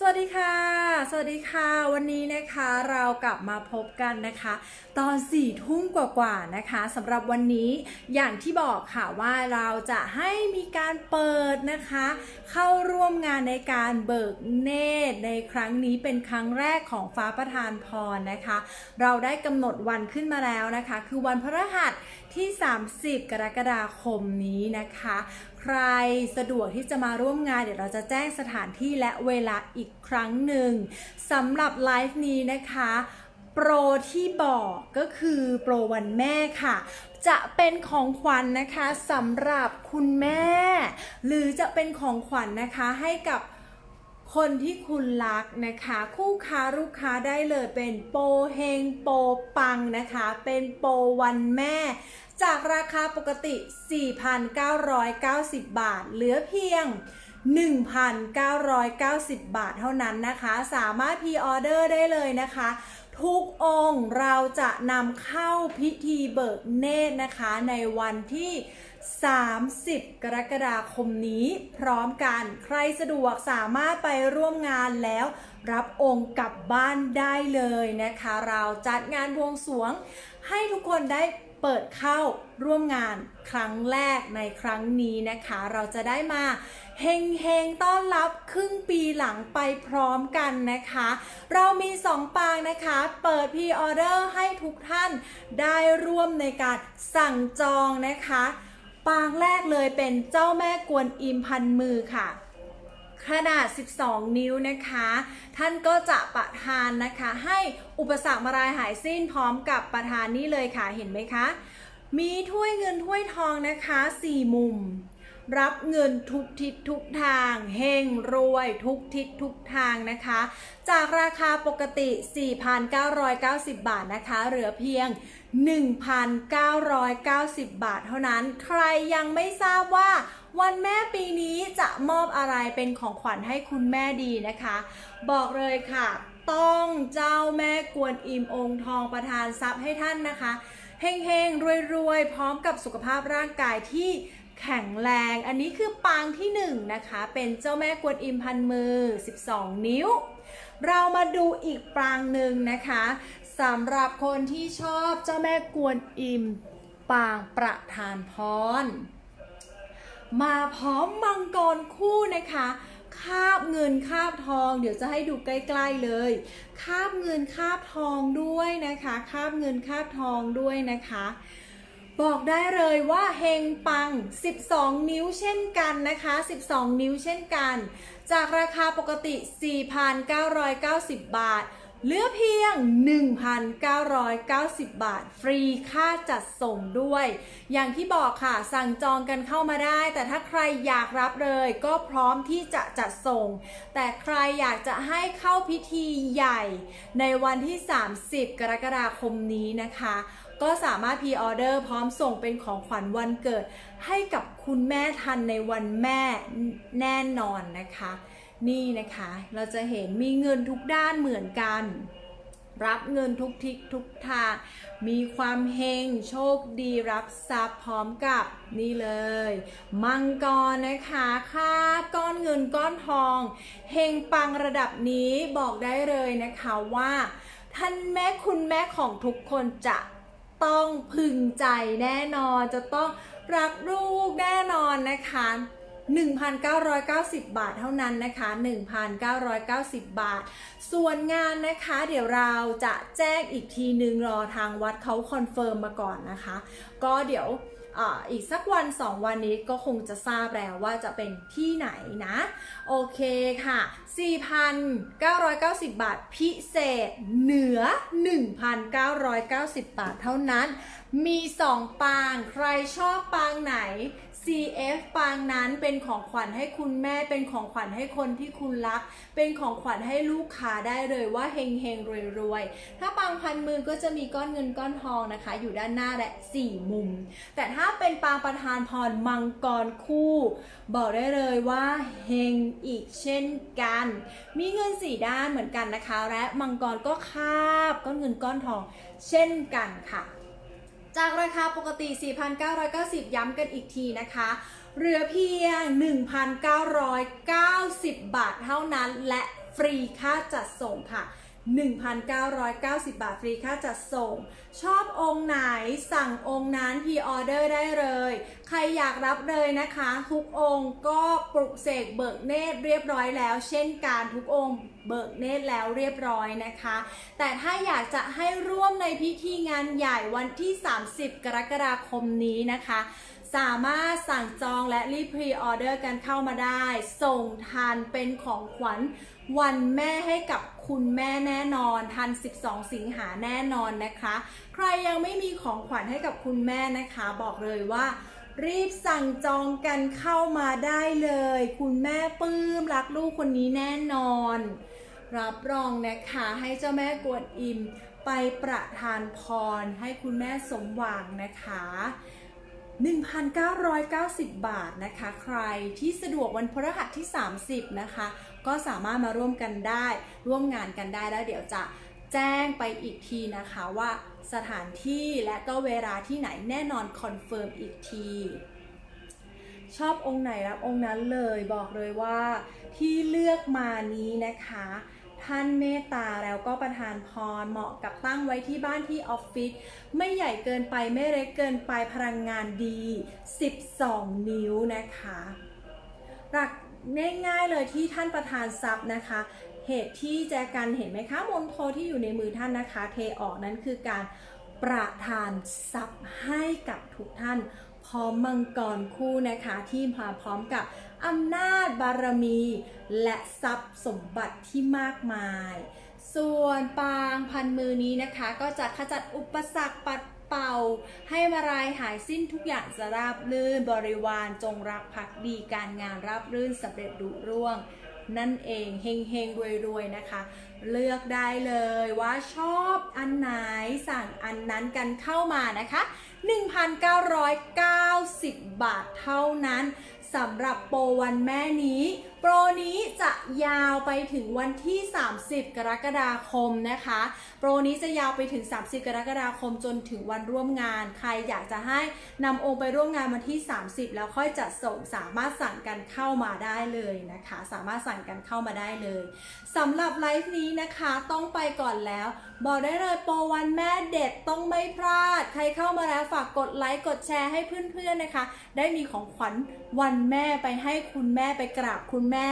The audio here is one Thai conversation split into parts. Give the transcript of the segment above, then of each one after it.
สวัสดีค่ะ สวัสดีค่ะ วันนี้นะคะเรากลับมาพบกันนะคะ ตอนสี่ทุ่มกว่าๆนะคะสำหรับวันนี้อย่างที่บอกค่ะว่าเราจะให้มีการเปิดนะคะ เข้าร่วมงานในการเบิกเนตรในครั้งนี้เป็นครั้งแรกของฟ้าประทานพรนะคะ เราได้กำหนดวันขึ้นมาแล้วนะคะ คือวันพฤหัส ที่ 30 กรกฎาคมนี้นะคะ ใครสะดวกที่จะมาร่วมงานเดี๋ยวเราจะแจ้งสถานที่และเวลาอีกครั้งหนึ่งสำหรับไลฟ์นี้นะคะโปรที่บอกก็คือโปรวันแม่ค่ะ จะเป็นของขวัญนะคะสำหรับคุณแม่ หรือจะเป็นของขวัญนะคะให้กับ คนที่คุณรักนะคะ คู่ค้าลูกค้าได้เลยเป็นโปรเฮงโปรปังนะคะ เป็นโปรวันแม่ จากราคาปกติ 4,990 บาท เหลือเพียง 1,990 บาทเท่านั้นนะคะ สามารถพีออเดอร์ได้เลยนะคะ ทุกองค์เราจะนำเข้าพิธีเบิกเนตรนะคะ ในวันที่ 30 กรกฎาคมนี้พร้อมกัน ใครสะดวกสามารถไปร่วมงานแล้วรับองค์กลับบ้านได้เลยนะคะ เราจัดงานบวงสรวงให้ทุกคนได้ เปิดเข้าร่วมงานครั้งแรกในครั้งนี้นะคะ เราจะได้มาเฮงเฮงต้อนรับครึ่งปีหลังไปพร้อมกันนะคะ เรามี 2 ปางนะคะ เปิดพรีออเดอร์ให้ทุกท่านได้ร่วมในการสั่งจองนะคะ ปางแรกเลยเป็นเจ้าแม่กวนอิมพันมือค่ะ ขนาด 12 นิ้วนะคะ ท่านก็จะประทานนะคะ ให้อุปสรรคมารายหายสิ้นพร้อมกับประทานนี่เลยค่ะเห็นไหมคะ มีถ้วยเงินถ้วยทองนะคะ 4 มุม รับเงินทุกทิศทุกทางเฮงรวยทุกทิศทุกทางนะคะ จากราคาปกติ 4,990 บาทนะคะ เหลือเพียง 1,990 บาทเท่านั้น ใครยังไม่ทราบว่า วันแม่ปีนี้จะมอบอะไรเป็นของขวัญให้คุณแม่ดีนะคะ บอกเลยค่ะ ต้องเจ้าแม่กวนอิมองค์ทองประทานทรัพย์ให้ท่านนะคะเฮงๆรวยๆ พร้อมกับสุขภาพร่างกายที่แข็งแรง อันนี้คือปางที่1นงนะคะ เป็นเจ้าแม่กวนอิมพันมือ 12 นิ้ว เรามาดูอีกปางหนึ่งนะคะสำหรับคนที่ชอบเจ้าแม่กวนอิม ปางประทานพร มาพร้อมมังกรคู่นะคะคาบเงินคาบทอง เดี๋ยวจะให้ดูใกล้ ๆเลยคาบเงินคาบทองด้วยนะคะคาบเงินคาบทองด้วยนะคะ บอกได้เลยว่าเฮงปัง 12 นิ้วเช่นกันนะคะ 12 นิ้วเช่นกัน จากราคาปกติ 4,990 บาท เหลือเพียง 1,990 บาท ฟรีค่าจัดส่งด้วย อย่างที่บอกค่ะสั่งจองกันเข้ามาได้ แต่ถ้าใครอยากรับเลยก็พร้อมที่จะจัดส่ง แต่ใครอยากจะให้เข้าพิธีใหญ่ ในวันที่ 30 กรกฎาคมนี้นะคะ ก็สามารถพีออเดอร์พร้อมส่งเป็นของขวัญวันเกิด ให้กับคุณแม่ทันในวันแม่แน่นอนนะคะ นี่นะคะ เราจะเห็นมีเงินทุกด้านเหมือนกัน รับเงินทุกทิศทุกทาง มีความเฮงโชคดีรับทรัพย์พร้อมกับนี่เลย มังกรนะคะค่าก้อนเงินก้อนทอง เฮงปังระดับนี้บอกได้เลยนะคะว่า ท่านแม่คุณแม่ของทุกคนจะต้องพึงใจแน่นอนจะต้องรักลูกแน่นอนนะคะ 1,990 บาทเท่านั้นนะคะ 1,990 บาท ส่วนงานนะคะ เดี๋ยวเราจะแจ้งอีกทีนึงรอทางวัดเขาคอนเฟิร์มมาก่อนนะคะ ก็เดี๋ยวอ,อีกสักวัน 2 วันนี้ก็คงจะทราบแล้วว่าจะเป็นที่ไหนนะ โอเคค่ะ 4,990 บาทพิเศษเหนือ 1,990 บาทเท่านั้น มี 2 ปางใครชอบปางไหน CF ปางนั้นเป็นของขวัญให้คุณแม่ เป็นของขวัญให้คนที่คุณรัก เป็นของขวัญให้ลูกค้าได้เลยว่าเฮงเฮงรวยรวยถ้าปางพันมือก็จะมีก้อนเงินก้อนทองนะคะ อยู่ด้านหน้าและ4มุม แต่ถ้าเป็นปางประธานพรมังกรคู่ บอกได้เลยว่าเฮงอีกเช่นกัน มีเงินสี่ด้านเหมือนกันนะคะ และมังกรก็คาบก้อนเงินก้อนทอง เช่นกันค่ะ จากราคาปกติ 4,990 ย้ำกันอีกทีนะคะ เหลือเพียง 1,990 บาทเท่านั้นและฟรีค่าจัดส่งค่ะ 1,990 บาทฟรีค่าจัดส่ง ชอบองค์ไหนสั่งองค์นั้นพีออเดอร์ได้เลย ใครอยากรับเลยนะคะ ทุกองค์ก็ปลุกเสกเบิกเนตรเรียบร้อยแล้ว เช่นการทุกองค์เบิกเนตรแล้วเรียบร้อยนะคะ แต่ถ้าอยากจะให้ร่วมในพิธีงานใหญ่วันที่ 30 กรกฎาคมนี้นะคะ สามารถสั่งจองและรีพรีออเดอร์กันเข้ามาได้ ส่งทันเป็นของขวัญวันแม่ให้กับคุณแม่แน่นอน ทัน 12 สิงหาแน่นอนนะคะ ใครยังไม่มีของขวัญให้กับคุณแม่นะคะ บอกเลยว่า รีบสั่งจองกันเข้ามาได้เลย คุณแม่ปลื้มรักลูกคนนี้แน่นอน รับรองนะคะให้เจ้าแม่กวนอิมไปประทานพรให้คุณแม่สมหวังนะคะ 1,990 บาทนะคะ ใครที่สะดวกวันพฤหัสที่ 30 นะคะ ก็สามารถมาร่วมกันได้ ร่วมงานกันได้แล้วเดี๋ยวจะแจ้งไปอีกทีนะคะว่าสถานที่และก็เวลาที่ไหนแน่นอนคอนเฟิร์มอีกทีชอบองค์ไหนรับองค์นั้นเลยบอกเลยว่าที่เลือกมานี้นะคะ ท่านเมตตาแล้วก็ประทานพรเหมาะกับตั้งไว้ที่บ้านที่ออฟฟิศไม่ใหญ่เกินไปไม่เล็กเกินไปพลังงานดี 12 นิ้วนะคะ หลักง่ายๆเลยที่ท่านประธานทรัพย์นะคะ เหตุที่แจกันเห็นไหมคะมนโทที่อยู่ในมือท่านนะคะ เทออกนั้นคือการประทานทรัพย์ให้กับทุกท่านพร้อมมังกรคู่นะคะที่มาพร้อมกับ อำนาจบารมี และทรัพย์สมบัติที่มากมาย ส่วนปางพันมือนี้นะคะ ก็จะขจัดอุปสรรคปัดเป่า ให้มารายหายสิ้นทุกอย่างจะราบรื่นบริวารจงรักภักดีการงานราบรื่นสำเร็จดุร่วง นั่นเองเฮงเฮงรวยรวยๆนะคะ เลือกได้เลยว่าชอบอันไหนสั่งอันนั้นกันเข้ามานะคะ 1,990 บาทเท่านั้น สำหรับโปรวันแม่นี้โปรนี้จะยาวไปถึงวันที่ 30 กรกฎาคมนะคะ โปรนี้จะยาวไปถึง 30 กรกฎาคมจนถึงวันร่วมงาน ใครอยากจะให้นำองค์ไปร่วมงานวันที่ 30 แล้วค่อยจัดส่งสามารถสั่งกันเข้ามาได้เลยนะคะ สามารถสั่งกันเข้ามาได้เลยสำหรับไลฟ์นี้นะคะต้องไปก่อนแล้ว บอกได้เลยโปรวันแม่เด็ดต้องไม่พลาด ใครเข้ามาแล้วฝากกดไลค์กดแชร์ให้เพื่อนๆนะคะ ได้มีของขวัญวันแม่ไปให้คุณแม่ไปกราบคุณแม่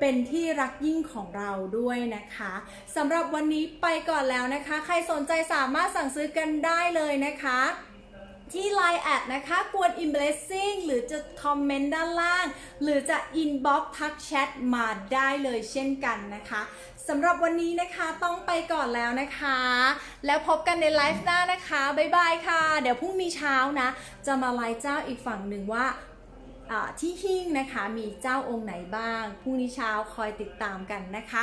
เป็นที่รักยิ่งของเราด้วยนะคะสำหรับวันนี้ไปก่อนแล้วนะคะ ใครสนใจสามารถสั่งซื้อกันได้เลยนะคะ ที่ Line แอดนะคะกวน i m b l e s s i n g หรือจะคอมเมนต์ด้านล่าง หรือจะ inbox ทักแชทมาได้เลยเช่นกันนะคะสำหรับวันนี้นะคะต้องไปก่อนแล้วนะคะ แล้วพบกันในไลฟ์หน้านะคะ บ๊ายบายค่ะ เดี๋ยวพรุ่งนี้เช้านะ จะมาไลฟ์เจ้าอีกฝั่งหนึ่งว่าอ่า ที่หิ้งนะคะมีเจ้าองค์ไหนบ้างพรุ่งนี้เช้าคอยติดตามกันนะคะ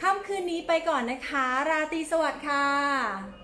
ค่ำคืนนี้ไปก่อนนะคะ ราตรีสวัสดิ์ค่ะ